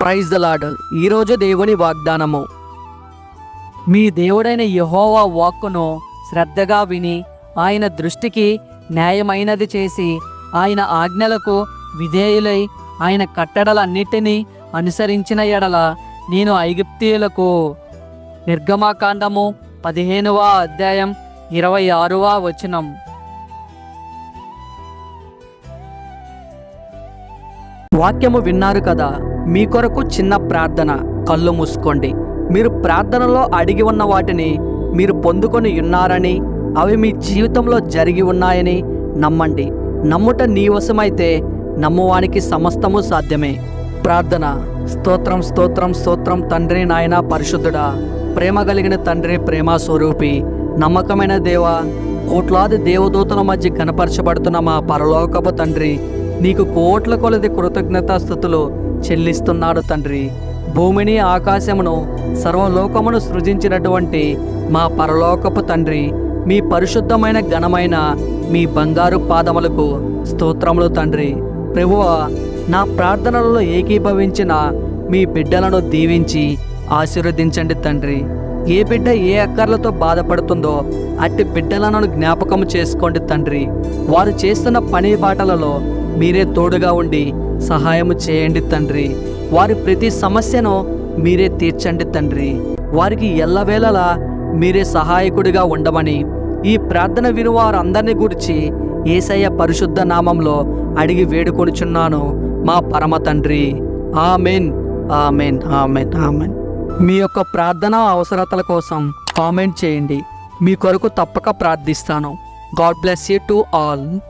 Praise the lord ఈరోజు దేవుని వాగ్దానము. మీ దేవుడైన యెహోవా వాక్కును శ్రద్ధగా విని ఆయన దృష్టికి న్యాయమైనది చేసి ఆయన ఆజ్ఞలకు విధేయులై ఆయన కట్టడలన్నిటినీ అనుసరించిన ఎడల నేను ఐగుప్తీయులకు నిర్గమాకాండము పదిహేనవ అధ్యాయం ఇరవై ఆరవ వచనం. వాక్యము విన్నారు కదా? మీ కొరకు చిన్న ప్రార్థన. కళ్ళు మూసుకోండి. మీరు ప్రార్థనలో అడిగి ఉన్న వాటిని మీరు పొందుకొని ఉన్నారని అవి మీ జీవితంలో జరిగి ఉన్నాయని నమ్మండి. నమ్ముట నీ వశమైతే నమ్మువానికి సమస్తము సాధ్యమే. ప్రార్థన. స్తోత్రం స్తోత్రం స్తోత్రం తండ్రి నాయన పరిశుద్ధుడా. ప్రేమ కలిగిన తండ్రి ప్రేమ స్వరూపి. నమ్మకమైన దేవ కోట్లాది దేవదూతల మధ్య కనపరచబడుతున్న మా పరలోకపు తండ్రి నీకు కోట్ల కొలది కృతజ్ఞతాస్థుతులు చెల్లిస్తున్నాడు తండ్రి. భూమిని ఆకాశమును సర్వలోకమును సృజించినటువంటి మా పరలోకపు తండ్రి మీ పరిశుద్ధమైన ఘనమైన మీ బంగారు పాదములకు స్తోత్రములు తండ్రి. ప్రభువ నా ప్రార్థనలలో ఏకీభవించిన మీ బిడ్డలను దీవించి ఆశీర్వదించండి తండ్రి. ఏ బిడ్డ ఏ అక్కర్లతో బాధపడుతుందో అట్టి బిడ్డలను జ్ఞాపకం చేసుకోండి తండ్రి. వారు చేస్తున్న పని బాటలలో మీరే తోడుగా ఉండి సహాయము చేయండి తండ్రి. వారి ప్రతి సమస్యను మీరే తీర్చండి తండ్రి. వారికి ఎల్లవేళలా మీరే సహాయకుడిగా ఉండమని ఈ ప్రార్థన విను వారందరిని గురించి ఏసయ్య పరిశుద్ధ నామంలో అడిగి వేడుకొనుచున్నాను. మా పరమ తండ్రి. ఆమెన్. ఆమెన్. ఆమెన్. ఆమెన్. మీ యొక్క ప్రార్థన అవసరతల కోసం కామెంట్ చేయండి. మీ కొరకు తప్పక ప్రార్థిస్తాను. God bless you to all.